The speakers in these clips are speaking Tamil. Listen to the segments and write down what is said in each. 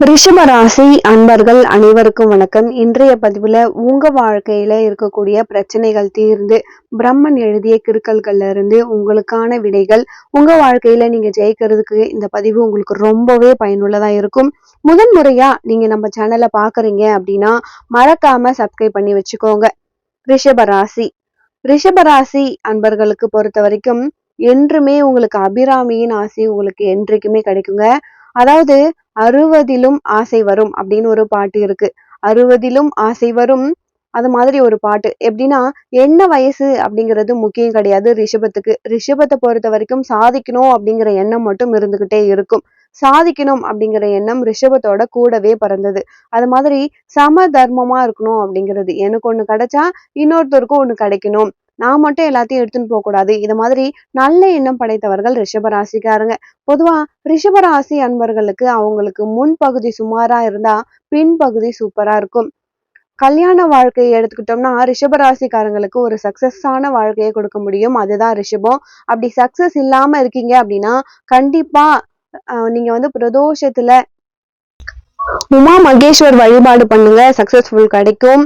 ரிஷப ராசி அன்பர்கள் அனைவருக்கும் வணக்கம். இன்றைய பதிவுல உங்க வாழ்க்கையில இருக்கக்கூடிய பிரச்சனைகள் தீர்ந்து பிரம்மன் எழுதிய கிருக்கல்கள்ல இருந்து உங்களுக்கான விடைகள் உங்க வாழ்க்கையில நீங்க ஜெயிக்கிறதுக்கு இந்த பதிவு உங்களுக்கு ரொம்பவே பயனுள்ளதா இருக்கும். முதன் முறையா நீங்க நம்ம சேனலை பாக்குறீங்க அப்படின்னா மறக்காம சப்ஸ்கிரைப் பண்ணி வச்சுக்கோங்க. ரிஷப ராசி ரிஷப ராசி அன்பர்களுக்கு பொறுத்த வரைக்கும் என்றுமே உங்களுக்கு அபிராமியின் ஆசி உங்களுக்கு என்றைக்குமே கிடைக்குங்க. அதாவது அறுபதிலும் ஆசை வரும் அப்படின்னு ஒரு பாட்டு இருக்கு. அறுபதிலும் ஆசை வரும் அது மாதிரி ஒரு பாட்டு. எப்படின்னா என்ன வயசு அப்படிங்கிறது முக்கியம் கிடையாது ரிஷபத்துக்கு. ரிஷபத்தை பொறுத்த வரைக்கும் சாதிக்கணும் அப்படிங்கிற எண்ணம் மட்டும் இருந்துகிட்டே இருக்கும். சாதிக்கணும் அப்படிங்கிற எண்ணம் ரிஷபத்தோட கூடவே பிறந்தது. அது மாதிரி சம தர்மமா இருக்கணும் அப்படிங்கிறது. எனக்கு ஒண்ணு கிடைச்சா இன்னொருத்தருக்கும் ஒண்ணு கிடைக்கணும். நான் மட்டும் எல்லாத்தையும் எடுத்துன்னு போகக்கூடாது. இது மாதிரி நல்ல எண்ணம் படைத்தவர்கள் ரிஷபராசிக்காரங்க. பொதுவாக பொதுவா அன்பர்களுக்கு அவங்களுக்கு முன்பகுதி சுமாரா இருந்தா பின்பகுதி சூப்பரா இருக்கும். கல்யாண வாழ்க்கையை எடுத்துக்கிட்டோம்னா ரிஷபராசிக்காரங்களுக்கு ஒரு சக்சஸான வாழ்க்கையை கொடுக்க முடியும். அதுதான் ரிஷபம். அப்படி சக்சஸ் இல்லாம இருக்கீங்க அப்படின்னா கண்டிப்பா நீங்கள் நீங்க வந்து பிரதோஷத்துல உமா மகேஸ்வர் வழிபாடு பண்ணுங்க. சக்சஸ்ஃபுல் கிடைக்கும்.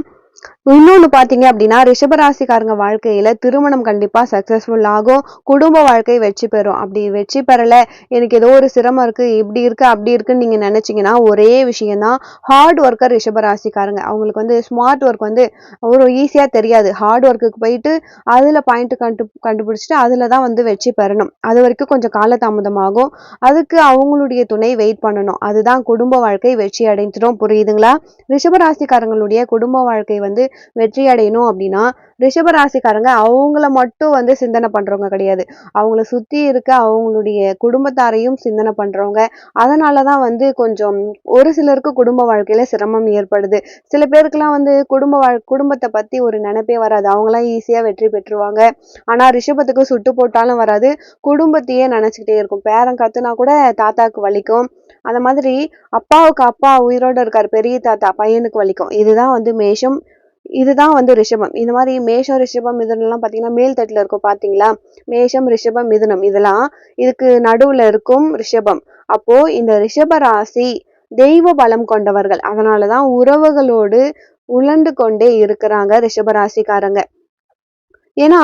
இன்னொன்னு பாத்தீங்க அப்படின்னா ரிஷபராசிக்காரங்க வாழ்க்கையில திருமணம் கண்டிப்பா சக்ஸஸ்ஃபுல் ஆகும். குடும்ப வாழ்க்கை வெற்றி பெறும். அப்படி வெற்றி பெறலை. எனக்கு ஏதோ ஒரு சிரமம் இருக்கு. இப்படி இருக்கு அப்படி இருக்குன்னு நீங்க நினைச்சீங்கன்னா ஒரே விஷயந்தான் ஹார்ட் ஒர்க்கர் ரிஷபராசிக்காரங்க. அவங்களுக்கு வந்து ஸ்மார்ட் ஒர்க் வந்து ஒரு ஈஸியா தெரியாது. ஹார்ட் ஒர்க்குக்கு போயிட்டு அதுல பாயிண்ட் கண்டு கண்டுபிடிச்சிட்டு அதுல தான் வந்து வெற்றி பெறணும். அது வரைக்கும் கொஞ்சம் காலதாமதமாகும். அதுக்கு அவங்களுடைய துணை வெயிட் பண்ணணும். அதுதான் குடும்ப வாழ்க்கை வெற்றி அடைஞ்சிடும். புரியுதுங்களா? ரிஷபராசிக்காரங்களுடைய குடும்ப வாழ்க்கை வந்து வெற்றி அடையணும் அப்படின்னா ரிஷபராசிக்காரங்க அவங்கள மட்டும் வந்து சிந்தனை பண்றவங்க கிடையாது. அவங்கள சுத்தி இருக்க அவங்களுடைய குடும்பத்தாரையும் சிந்தனை பண்றவங்க. அதனாலதான் வந்து கொஞ்சம் ஒரு சிலருக்கு குடும்ப வாழ்க்கையில சிரமம் ஏற்படுது. சில பேருக்குலாம் வந்து குடும்ப வாழ் குடும்பத்தை பத்தி ஒரு நினைப்பே வராது. அவங்களாம் ஈஸியா வெற்றி பெற்றுருவாங்க. ஆனா ரிஷபத்துக்கு சுட்டு போட்டாலும் வராது. குடும்பத்தையே நினைச்சுக்கிட்டே இருக்கும். பேரன் கத்துனா கூட தாத்தாக்கு வலிக்கும். அந்த மாதிரி அப்பாவுக்கு அப்பா உயிரோட இருக்கார். பெரிய தாத்தா பையனுக்கு வலிக்கும். இதுதான் வந்து மேஷம். இதுதான் வந்து ரிஷபம். இந்த மாதிரி மேஷம் ரிஷபம் மிதுனம்லாம் பார்த்தீங்கன்னா மேல் தட்டில் இருக்கும் பார்த்தீங்களா? மேஷம் ரிஷபம் மிதுனம். இதெல்லாம் இதுக்கு நடுவுல இருக்கும் ரிஷபம். அப்போ இந்த ரிஷப ராசி தெய்வ பலம் கொண்டவர்கள். அதனாலதான் உறவுகளோடு உழண்டு கொண்டே இருக்கிறாங்க ரிஷபராசிக்காரங்க ஏன்னா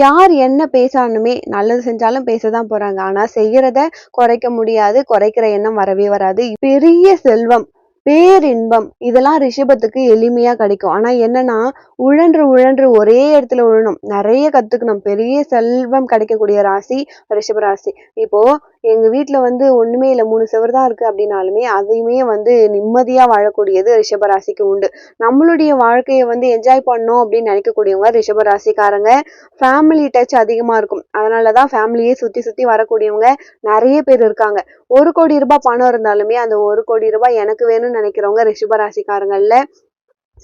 யார் என்ன பேசாலுமே நல்லது செஞ்சாலும் பேச தான் போறாங்க. ஆனா செய்யறத குறைக்க முடியாது குறைக்கிற எண்ணம் வரவே வராது. பெரிய செல்வம். பேரின்பம். இதெல்லாம் ரிஷபத்துக்கு எளிமையா கிடைக்கும். ஆனா என்னன்னா உழன்று உழன்று ஒரே இடத்துல உழணும். நிறைய கத்துக்கணும். பெரிய செல்வம் கிடைக்கக்கூடிய ராசி ரிஷப ராசி. இப்போ எங்கள் வீட்டில் வந்து ஒன்றுமே இல்லை. மூணு சுவர் தான் இருக்குது அப்படின்னாலுமே அதையுமே வந்து நிம்மதியாக வாழக்கூடியது ரிஷபராசிக்கு உண்டு. நம்மளுடைய வாழ்க்கையை வந்து என்ஜாய் பண்ணோம் அப்படின்னு நினைக்கக்கூடியவங்க ரிஷபராசிக்காரங்க. ஃபேமிலி டச் அதிகமாக இருக்கும். அதனாலதான் ஃபேமிலியே சுற்றி சுற்றி வரக்கூடியவங்க நிறைய பேர் இருக்காங்க. ஒரு கோடி ரூபாய் பணம் இருந்தாலுமே அந்த ஒரு கோடி ரூபாய் எனக்கு வேணும்னு நினைக்கிறவங்க ரிஷபராசிக்காரங்களில்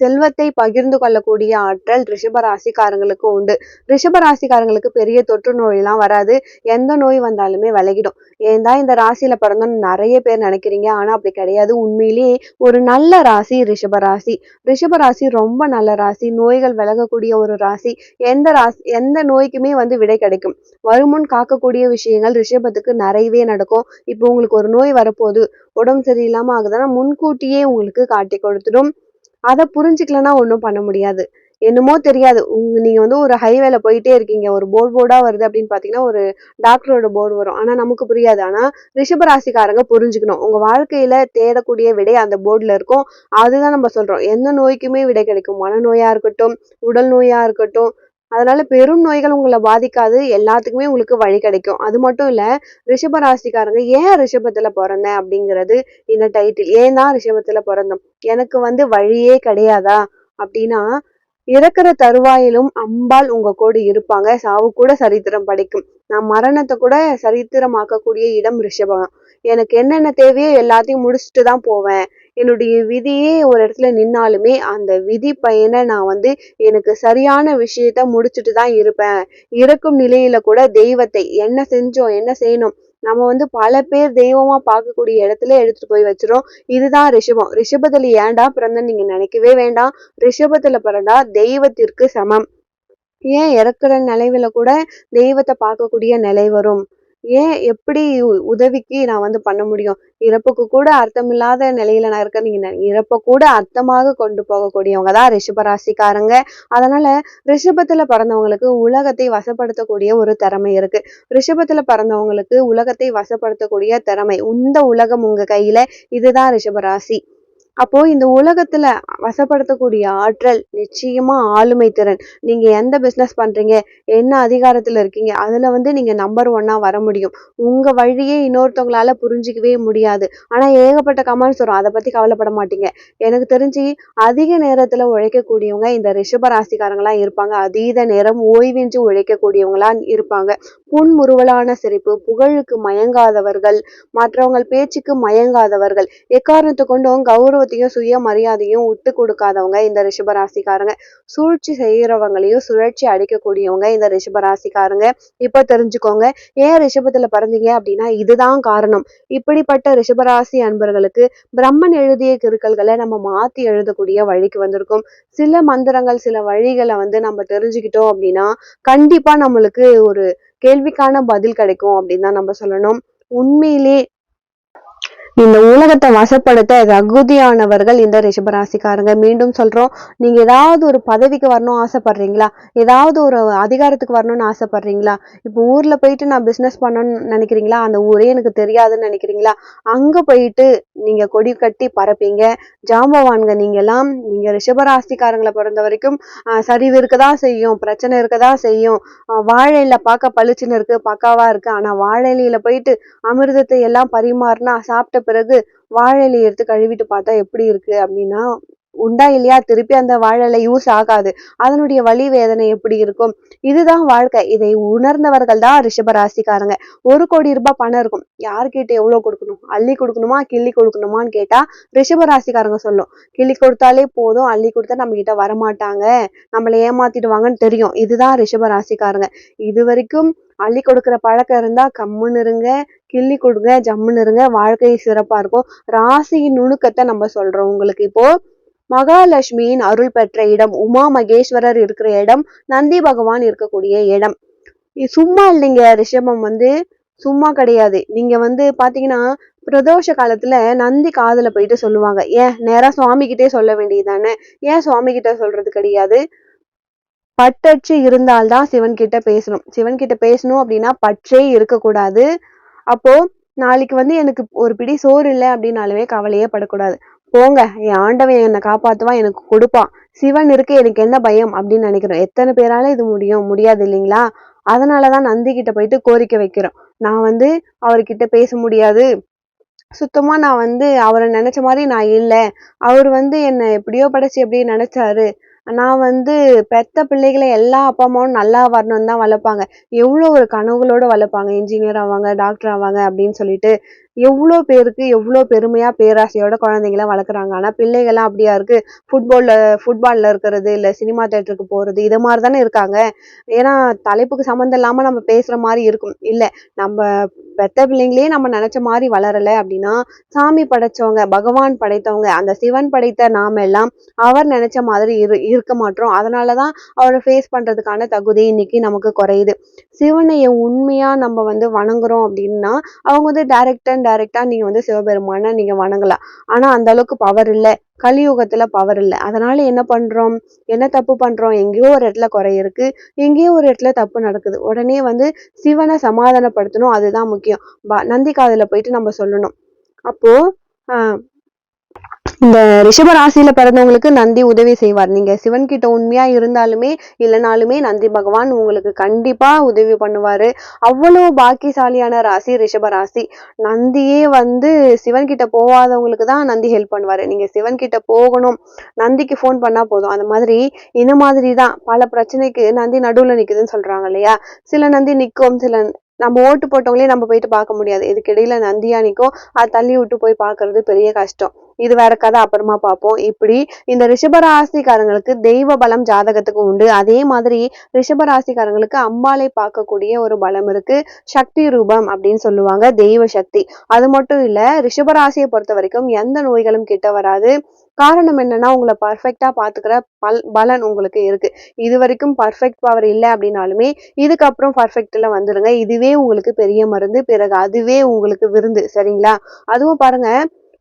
செல்வத்தை பகிர்ந்து கொள்ளக்கூடிய ஆற்றல் ரிஷப ராசிக்காரங்களுக்கு உண்டு. ரிஷப ராசிக்காரங்களுக்கு பெரிய தொற்று நோயெல்லாம் வராது. எந்த நோய் வந்தாலுமே விலகிடும். ஏன் தான் இந்த ராசியில பிறந்தோம்னு நிறைய பேர் நினைக்கிறீங்க. ஆனா அப்படி கிடையாது. உண்மையிலேயே ஒரு நல்ல ராசி ரிஷப ராசி ரிஷப ராசி ரொம்ப நல்ல ராசி. நோய்கள் விலகக்கூடிய ஒரு ராசி. எந்த ராசி எந்த நோய்க்குமே வந்து விடை கிடைக்கும். வருமுன் காக்கக்கூடிய விஷயங்கள் ரிஷபத்துக்கு நிறையவே நடக்கும். இப்போ உங்களுக்கு ஒரு நோய் வரப்போகுது. உடம்பு சரியில்லாம ஆகுதுன்னா முன்கூட்டியே உங்களுக்கு காட்டி கொடுத்துடும். அதை புரிஞ்சுக்கலன்னா ஒன்றும் பண்ண முடியாது. என்னமோ தெரியாது. உங்க நீங்க வந்து ஒரு ஹைவேல போயிட்டே இருக்கீங்க. ஒரு போர்டு போர்டா வருது அப்படின்னு பாத்தீங்கன்னா ஒரு டாக்டரோட போர்டு வரும். ஆனா நமக்கு புரியாது. ஆனா ரிஷபராசிக்காரங்க புரிஞ்சுக்கணும். உங்க வாழ்க்கையில தேடக்கூடிய விடை அந்த போர்டுல இருக்கும். அதுதான் நம்ம சொல்றோம். எந்த நோய்க்குமே விடை கிடைக்கும். மனநோயா இருக்கட்டும் உடல் நோயா இருக்கட்டும் அதனால பெரும் நோய்கள் உங்களை பாதிக்காது. எல்லாத்துக்குமே உங்களுக்கு வழி கிடைக்கும். அது மட்டும் இல்ல ரிஷப ராசிக்காரங்க ஏன் ரிஷபத்துல பிறந்தேன் அப்படிங்கிறது இந்த டைட்டில் ஏன் தான் ரிஷபத்துல பிறந்தோம்? எனக்கு வந்து வழியே கிடையாதா? அப்படின்னா இறக்குற தருவாயிலும் அம்பாள் உங்க கூட இருப்பாங்க. சாவு கூட சரித்திரம் படைக்கும். நான் மரணத்தை கூட சரித்திரமாக்கக்கூடிய இடம் ரிஷபம். எனக்கு என்னென்ன தேவையோ எல்லாத்தையும் முடிச்சுட்டு தான் போவேன். என்னுடைய விதியே ஒரு இடத்துல நின்னாலுமே அந்த விதி பயனை நான் வந்து எனக்கு சரியான விஷயத்த முடிச்சுட்டு தான் இருப்பேன். இறக்கும் நிலையில கூட தெய்வத்தை என்ன செஞ்சோம் என்ன செய்யணும் நம்ம வந்து பல பேர் தெய்வமா பார்க்கக்கூடிய இடத்துல எடுத்துட்டு போய் வச்சிரும். இதுதான் ரிஷபம். ரிஷபத்துல ஏன்டா பிறந்த நீங்க நினைக்கவே வேண்டாம். ரிஷபத்துல பிறந்தா தெய்வத்திற்கு சமம். ஏன் இறக்குற நிலைவில கூட தெய்வத்தை பார்க்கக்கூடிய நிலை வரும்? ஏன் எப்படி உ- உதவிக்கு நான் வந்து பண்ண முடியும்? இறப்புக்கு கூட அர்த்தமில்லாத நிலையில நான் இருக்கேன். நீங்க இறப்பை கூட அர்த்தமாக கொண்டு போகக்கூடியவங்க தான் ரிஷபராசிக்காரங்க அதனால ரிஷபத்துல பிறந்தவங்களுக்கு உலகத்தை வசப்படுத்தக்கூடிய ஒரு திறமை இருக்கு. ரிஷபத்துல பிறந்தவங்களுக்கு உலகத்தை வசப்படுத்தக்கூடிய திறமை இந்த உலகம் உங்க கையில இதுதான் ரிஷபராசி அப்போ இந்த உலகத்துல வசப்படுத்தக்கூடிய ஆற்றல் நிச்சயமா ஆளுமை திறன். நீங்க எந்த பிசினஸ் பண்றீங்க என்ன அதிகாரத்துல இருக்கீங்க அதுல வந்து நீங்க நம்பர் ஒன்னா வர முடியும். உங்க வழியே இன்னொருத்தவங்களால புரிஞ்சிக்கவே முடியாது. ஆனா ஏகப்பட்ட கமெண்ட்ஸ் வரும். அதை பத்தி கவலைப்பட மாட்டீங்க. எனக்கு தெரிஞ்சு அதிக நேரத்துல உழைக்கக்கூடியவங்க இந்த ரிஷப ராசிக்காரங்களா இருப்பாங்க. அதீத நேரம் ஓய்வின்றி உழைக்கக்கூடியவங்களா இருப்பாங்க. புன்முறுவலான சிரிப்பு புகழுக்கு மயங்காதவர்கள் மற்றவங்க பேச்சுக்கு மயங்காதவர்கள் எக்காரணத்தை கொண்டும் கௌரவத்தையும் சுயமரியாதையும் விட்டு கொடுக்காதவங்க இந்த ரிஷபராசிக்காரங்க. சூழ்ச்சி செய்யறவங்களையும் சுழற்சி அடிக்கக்கூடியவங்க இந்த ரிஷபராசிக்காரங்க. இப்போ தெரிஞ்சுக்கோங்க ஏன் ரிஷபத்தில் பிறந்தீங்க அப்படின்னா இதுதான் காரணம். இப்படிப்பட்ட ரிஷபராசி அன்பர்களுக்கு பிரம்மன் எழுதிய கிருக்கல்களை நம்ம மாற்றி எழுதக்கூடிய வழிக்கு வந்திருக்கும். சில மந்திரங்கள் சில வழிகளை வந்து நம்ம தெரிஞ்சுக்கிட்டோம் அப்படின்னா கண்டிப்பாக நம்மளுக்கு ஒரு கேள்விக்கான பதில் கிடைக்கும் அப்படின்னு தான் நம்ம சொல்லணும். உண்மையிலே இந்த உலகத்தை வசப்படுத்த தகுதியானவர்கள் இந்த ரிஷபராசிக்காரங்க. மீண்டும் சொல்றோம் நீங்க ஏதாவது ஒரு பதவிக்கு வரணும் ஆசைப்படுறீங்களா? ஏதாவது ஒரு அதிகாரத்துக்கு வரணும்னு ஆசைப்படுறீங்களா? இப்போ ஊர்ல போயிட்டு நான் பிசினஸ் பண்ணணும்னு நினைக்கிறீங்களா? அந்த ஊரே எனக்கு தெரியாதுன்னு நினைக்கிறீங்களா? அங்க போயிட்டு நீங்க கொடி கட்டி பறப்பீங்க. ஜாம்பவான்க நீங்க எல்லாம் நீங்க ரிஷபராசிக்காரங்களை பொறுத்த வரைக்கும் ஆஹ் சரிவு இருக்கதான் செய்யும் பிரச்சனை இருக்கதான் செய்யும். வாழையில பார்க்க பளிச்சுன்னு இருக்கு பக்காவா இருக்கு. ஆனா வாழை இலையில போயிட்டு அமிர்தத்தை எல்லாம் பரிமாறினா சாப்பிட்ட பிறகு வாழை இலையை எடுத்து கழுவிட்டு பார்த்தா எப்படி இருக்கு அப்படின்னா உண்டா இல்லையா? திருப்பி அந்த வாழை யூஸ் ஆகாது. அதனுடைய வலி வேதனை எப்படி இருக்கும்? இதுதான் வாழ்க்கை. இதை உணர்ந்தவர்கள் தான் ரிஷபராசிக்காரங்க. ஒரு கோடி ரூபாய் பணம் இருக்கும். யார்கிட்ட எவ்வளவு கொடுக்கணும்? அள்ளி கொடுக்கணுமா? கிள்ளி கொடுக்கணுமான்னு கேட்டா ரிஷபராசிக்காரங்க சொல்லும். கிள்ளி கொடுத்தாலே போதும். அள்ளி கொடுத்தா நம்ம கிட்ட வரமாட்டாங்க. நம்மளை ஏமாத்திடுவாங்கன்னு தெரியும். இதுதான் ரிஷபராசிக்காரங்க. இது வரைக்கும் அள்ளி கொடுக்குற பழக்கம் இருந்தா கம்முன்னு இருங்க. கிள்ளி கொடுங்க. ஜம்முன்னு இருங்க. வாழ்க்கை சிறப்பா இருக்கும். ராசியின் நுணுக்கத்தை நம்ம சொல்றோம். உங்களுக்கு இப்போ மகாலட்சுமியின் அருள் பெற்ற இடம் உமா மகேஸ்வரர் இருக்கிற இடம் நந்தி பகவான் இருக்கக்கூடிய இடம். சும்மா இல்லைங்க ரிஷபம் வந்து சும்மா கிடையாது. நீங்க வந்து பாத்தீங்கன்னா பிரதோஷ காலத்துல நந்தி காதுல போயிட்டு சொல்லுவாங்க. ஏன் நேரா சுவாமி கிட்டே சொல்ல வேண்டியதானே ஏன் சுவாமி கிட்ட சொல்றது கிடையாது? பட்டச்சு இருந்தால்தான் சிவன் கிட்ட பேசணும். சிவன் கிட்ட பேசணும் அப்படின்னா பற்றே இருக்கக்கூடாது. அப்போ நாளைக்கு வந்து எனக்கு ஒரு பிடி சோறு இல்லை அப்படின்னாலுமே கவலையே படக்கூடாது. போங்க என் ஆண்டவன் என்னை காப்பாத்துவான் எனக்கு கொடுப்பான். சிவன் இருக்கு எனக்கு என்ன பயம் அப்படின்னு நினைக்கிறோம். எத்தனை பேரால இது முடியும்? முடியாது இல்லைங்களா? அதனாலதான் நந்தி கிட்ட போயிட்டு கோரிக்கை வைக்கிறோம். நான் வந்து அவர்கிட்ட பேச முடியாது. சுத்தமா நான் வந்து அவரை நினைச்ச மாதிரி நான் இல்லை. அவர் வந்து என்னை எப்படியோ படைச்சு எப்படியோ நினைச்சாரு. நான் வந்து பெத்த பிள்ளைகளை எல்லா அப்பா அம்மாவும் நல்லா வரணும்னு தான் வளர்ப்பாங்க. எவ்வளோ ஒரு கனவுகளோட வளர்ப்பாங்க. இன்ஜினியர் ஆவாங்க டாக்டர் ஆவாங்க அப்படின்னு சொல்லிட்டு எவ்வளோ பேருக்கு எவ்வளோ பெருமையாக பேராசையோட குழந்தைங்கள வளர்க்குறாங்க. ஆனால் பிள்ளைகள்லாம் அப்படியா இருக்குது ஃபுட்பாலில் ஃபுட்பாலில் இருக்கிறது இல்லை சினிமா தேட்டருக்கு போகிறது இதை மாதிரி தானே இருக்காங்க. ஏன்னா தலைப்புக்கு சம்மந்தம் இல்லாமல் நம்ம பேசுகிற மாதிரி இருக்கும். இல்லை நம்ம பெத்த பிள்ளைங்களே நம்ம நினச்ச மாதிரி வளரலை அப்படின்னா சாமி படைச்சவங்க பகவான் படைத்தவங்க அந்த சிவன் படைத்த நாம எல்லாம் அவர் நினச்ச மாதிரி இரு இருக்க மாட்டோம். அதனாலதான் அவரை ஃபேஸ் பண்ணுறதுக்கான தகுதி இன்னைக்கு நமக்கு குறையுது. சிவனையை உண்மையாக நம்ம வந்து வணங்குறோம் அப்படின்னா அவங்க வந்து டைரக்ட் அண்ட் நீங்க வந்து சிவபெருமான நீங்க வணங்கலாம். ஆனா அந்த அளவுக்கு பவர் இல்லை. கலியுகத்துல பவர் இல்லை. அதனால என்ன பண்றோம்? என்ன தப்பு பண்றோம்? எங்கேயோ ஒரு இடத்துல குறை இருக்கு. எங்கேயோ ஒரு இடத்துல தப்பு நடக்குது. உடனே வந்து சிவனை சமாதானப்படுத்தணும். அதுதான் முக்கியம். ப- நந்தி காதல போயிட்டு நம்ம சொல்லணும். அப்போ ஆஹ் இந்த ரிஷப ராசியில பிறந்தவங்களுக்கு நந்தி உதவி செய்வார். நீங்க சிவன் கிட்ட உண்மையா இருந்தாலுமே இல்லைனாலுமே நந்தி பகவான் உங்களுக்கு கண்டிப்பா உதவி பண்ணுவாரு. அவ்வளவு பாக்கியசாலியான ராசி ரிஷப ராசி. நந்தியே வந்து சிவன் கிட்ட போகாதவங்களுக்கு தான் நந்தி ஹெல்ப் பண்ணுவாரு. நீங்க சிவன் கிட்ட போகணும். நந்திக்கு ஃபோன் பண்ணா போதும். அந்த மாதிரி இந்த மாதிரி தான் பல பிரச்சனைக்கு நந்தி நடுவுல நிக்குதுன்னு சொல்றாங்க இல்லையா? சில நந்தி நிக்கும். சில நம்ம ஓட்டு போட்டவங்களே நம்ம போயிட்டு பார்க்க முடியாது. இதுக்கிடையில நந்தியா நிற்கும் அது தள்ளி விட்டு போய் பார்க்கறது பெரிய கஷ்டம். இது வேற கதை அப்புறமா பார்ப்போம். இப்படி இந்த ரிஷபராசிக்காரங்களுக்கு தெய்வ பலம் ஜாதகத்துக்கு உண்டு. அதே மாதிரி ரிஷபராசிக்காரங்களுக்கு அம்பாலை பார்க்கக்கூடிய ஒரு பலம் இருக்கு. சக்தி ரூபம் அப்படின்னு சொல்லுவாங்க தெய்வ சக்தி. அது மட்டும் இல்ல ரிஷபராசியை பொறுத்த வரைக்கும் எந்த நோய்களும் கிட்ட வராது. காரணம் என்னன்னா உங்களை பர்ஃபெக்டா பாத்துக்கிற பல் பலன் உங்களுக்கு இருக்கு. இது வரைக்கும் பர்ஃபெக்ட் பவர் இல்லை அப்படின்னாலுமே இதுக்கப்புறம் பர்ஃபெக்ட்ல வந்துருங்க. இதுவே உங்களுக்கு பெரிய மருந்து பிறகு அதுவே உங்களுக்கு விருந்து சரிங்களா? அதுவும் பாருங்க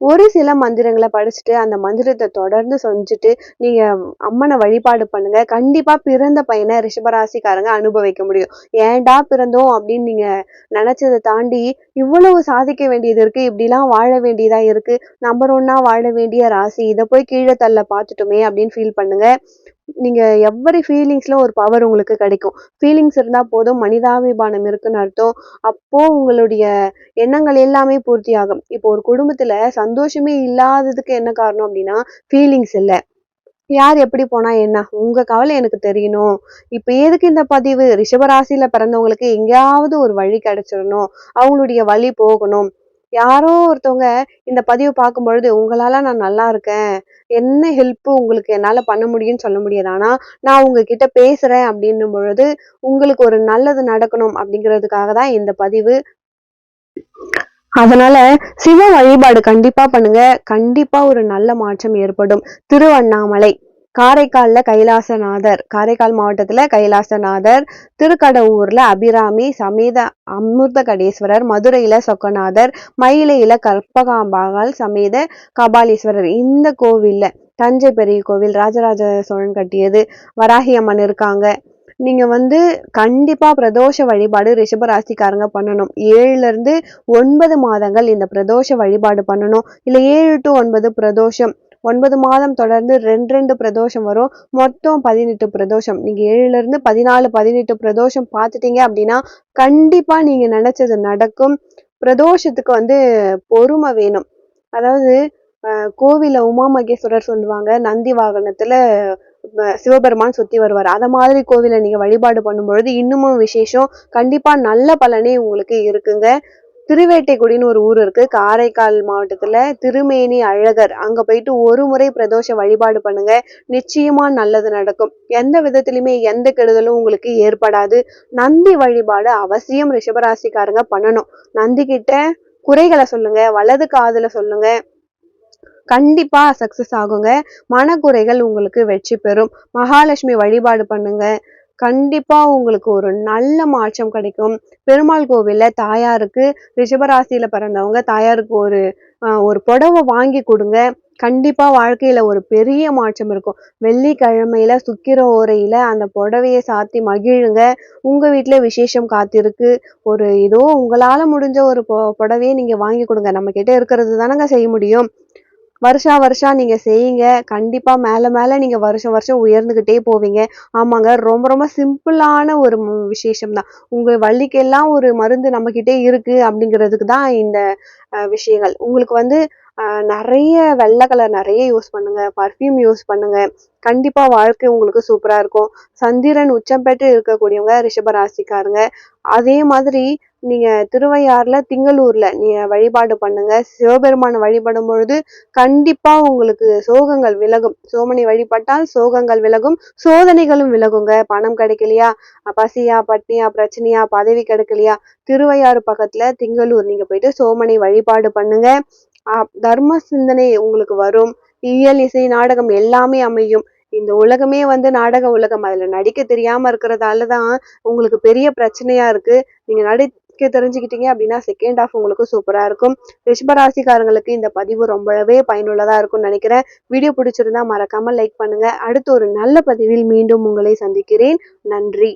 ஒரு சில மந்திரங்களை படிச்சுட்டு அந்த மந்திரத்தை தொடர்ந்து செஞ்சுட்டு நீங்க அம்மனை வழிபாடு பண்ணுங்க. கண்டிப்பா பிறந்த பையனை ரிஷபராசிக்காரங்க அனுபவிக்க முடியும். ஏன்டா பிறந்தோம் அப்படின்னு நீங்க நினைச்சதை தாண்டி இவ்வளவு சாதிக்க வேண்டியது இருக்கு. இப்படிலாம் வாழ வேண்டியதா இருக்கு. நம்பர் ஒன்னா வாழ வேண்டிய ராசி. இதை போய் கீழே தள்ள பார்த்துட்டோமே அப்படின்னு ஃபீல் பண்ணுங்க. நீங்கள் எவ்வரி ஃபீலிங்ஸில் ஒரு பவர் உங்களுக்கு கிடைக்கும். ஃபீலிங்ஸ் இருந்தால் போதும் மனிதாபிமானம் இருக்குன்னு அர்த்தம். அப்போது உங்களுடைய எண்ணங்கள் எல்லாமே பூர்த்தி ஆகும் இப்போ ஒரு குடும்பத்தில் சந்தோஷமே இல்லாததுக்கு என்ன காரணம் அப்படின்னா ஃபீலிங்ஸ் இல்லை. யார் எப்படி போனா என்ன? உங்க கவலை எனக்கு தெரியணும். இப்ப எதுக்கு இந்த பதிவு? ரிஷபராசியில பிறந்தவங்களுக்கு எங்கேயாவது ஒரு வழி கிடைச்சிடணும். அவங்களுடைய வழி போகணும். யாரோ ஒருத்தவங்க இந்த பதிவை பார்க்கும் பொழுது உங்களால நான் நல்லா இருக்கேன். என்ன ஹெல்ப்பு உங்களுக்கு என்னால பண்ண முடியும்னு சொல்ல முடியாது. ஆனா நான் உங்ககிட்ட பேசுறேன். அப்படின்னும் பொழுது உங்களுக்கு ஒரு நல்லது நடக்கணும். அப்படிங்கிறதுக்காக தான் இந்த பதிவு. அதனால சிவ வழிபாடு கண்டிப்பா பண்ணுங்க. கண்டிப்பா ஒரு நல்ல மாற்றம் ஏற்படும். திருவண்ணாமலை. காரைக்கால்ல கைலாசநாதர் காரைக்கால் மாவட்டத்துல கைலாசநாதர் திருக்கடவூர்ல அபிராமி சமேத அமிர்த கடேஸ்வரர் மதுரையில சொக்கநாதர் மயிலையில கற்பகாம்பாகால் சமேத கபாலீஸ்வரர். இந்த கோவில்ல தஞ்சை பெரிய கோவில் ராஜராஜ சோழன் கட்டியது வராகி அம்மன் இருக்காங்க. நீங்க வந்து கண்டிப்பா பிரதோஷ வழிபாடு ரிஷபராசிக்காரங்க பண்ணணும். ஏழுல இருந்து ஒன்பது மாதங்கள் இந்த பிரதோஷ வழிபாடு பண்ணணும். இல்ல ஏழு டு ஒன்பது பிரதோஷம். ஒன்பது மாதம் தொடர்ந்து ரெண்டு ரெண்டு பிரதோஷம் வரும். மொத்தம் பதினெட்டு பிரதோஷம். நீங்க ஏழுல இருந்து பதினாலு பதினெட்டு பிரதோஷம் பார்த்துட்டீங்க அப்படின்னா கண்டிப்பா நீங்க நினைச்சது நடக்கும். பிரதோஷத்துக்கு வந்து பொறுமை வேணும். அதாவது அஹ் உமா மகேஸ்வரர் சொல்லுவாங்க நந்தி வாகனத்துல சிவபெருமான் சுத்தி வருவார். அத மாதிரி கோவிலை நீங்க வழிபாடு பண்ணும்பொழுது இன்னமும் விசேஷம். கண்டிப்பா நல்ல பலனே உங்களுக்கு இருக்குங்க. திருவேட்டைக்குடின்னு ஒரு ஊர் இருக்கு. காரைக்கால் மாவட்டத்துல திருமேனி அழகர். அங்க போயிட்டு ஒரு முறை பிரதோஷ வழிபாடு பண்ணுங்க. நிச்சயமா நல்லது நடக்கும். எந்த விதத்திலுமே எந்த கெடுதலும் உங்களுக்கு ஏற்படாது. நந்தி வழிபாடு அவசியம் ரிஷபராசிக்காரங்க பண்ணணும். நந்தி கிட்ட குறைகளை சொல்லுங்க வலது காதுல சொல்லுங்க. கண்டிப்பா சக்சஸ் ஆகுங்க. மனக்குறைகள் உங்களுக்கு வெற்றி பெறும். மகாலட்சுமி வழிபாடு பண்ணுங்க. கண்டிப்பா உங்களுக்கு ஒரு நல்ல மாற்றம் கிடைக்கும். பெருமாள் கோவில்ல தாயாருக்கு ரிஷபராசியில பிறந்தவங்க தாயாருக்கு ஒரு ஒரு புடவை வாங்கி கொடுங்க. கண்டிப்பா வாழ்க்கையில ஒரு பெரிய மாற்றம் இருக்கும். வெள்ளிக்கிழமையில சுக்கிர ஓரையில அந்த புடவைய சாத்தி மகிழுங்க. உங்க வீட்டுல விசேஷம் காத்திருக்கு. ஒரு ஏதோ உங்களால முடிஞ்ச ஒரு பொ- புடவையை நீங்க வாங்கி கொடுங்க. நம்ம கிட்ட இருக்கிறது தானங்க செய்ய முடியும். வருஷா வருஷம் நீங்க செய்யுங்க. கண்டிப்பா மேல மேல நீங்க வருஷம் வருஷம் உயர்ந்துகிட்டே போவீங்க. ஆமாங்க. ரொம்ப ரொம்ப சிம்பிளான ஒரு விசேஷம் தான் உங்க வள்ளிக்கெல்லாம் ஒரு மருந்து நம்ம கிட்டே இருக்கு அப்படிங்கிறதுக்கு தான் இந்த விஷயங்கள். உங்களுக்கு வந்து நிறைய வெள்ளை கலர் நிறைய யூஸ் பண்ணுங்க. பர்ஃப்யூம் யூஸ் பண்ணுங்க. கண்டிப்பா வாழ்க்கை உங்களுக்கு சூப்பரா இருக்கும். சந்திரன் உச்சம் பெற்று இருக்கக்கூடியவங்க ரிஷபராசிக்காருங்க அதே மாதிரி நீங்கள் திருவையாறில் திங்களூரில் நீங்கள் வழிபாடு பண்ணுங்கள் சிவபெருமானை வழிபடும் பொழுது கண்டிப்பாக உங்களுக்கு சோகங்கள் விலகும். சோமனை வழிபட்டால் சோகங்கள் விலகும். சோதனைகளும் விலகுங்க. பணம் கிடைக்கலையா? பசியா பட்னியா பிரச்சனையா பதவி கிடைக்கலையா? திருவையாறு பக்கத்தில் திங்களூர் நீங்கள் போயிட்டு சோமனை வழிபாடு பண்ணுங்க. தர்ம சிந்தனை உங்களுக்கு வரும். இயல் இசை நாடகம் எல்லாமே அமையும். இந்த உலகமே வந்து நாடக உலகம். அதுல நடிக்க தெரியாம இருக்கிறதால தான் உங்களுக்கு பெரிய பிரச்சனையா இருக்கு. நீங்க நடிக்க தெரிஞ்சுக்கிட்டீங்க அப்படின்னா செகண்ட் ஆஃப் உங்களுக்கு சூப்பரா இருக்கும். ரிஷபராசிக்காரங்களுக்கு இந்த பதிவு ரொம்பவே பயனுள்ளதா இருக்கும்னு நினைக்கிறேன். வீடியோ பிடிச்சிருந்தா மறக்காம லைக் பண்ணுங்க. அடுத்து ஒரு நல்ல பதிவில் மீண்டும் உங்களை சந்திக்கிறேன். நன்றி.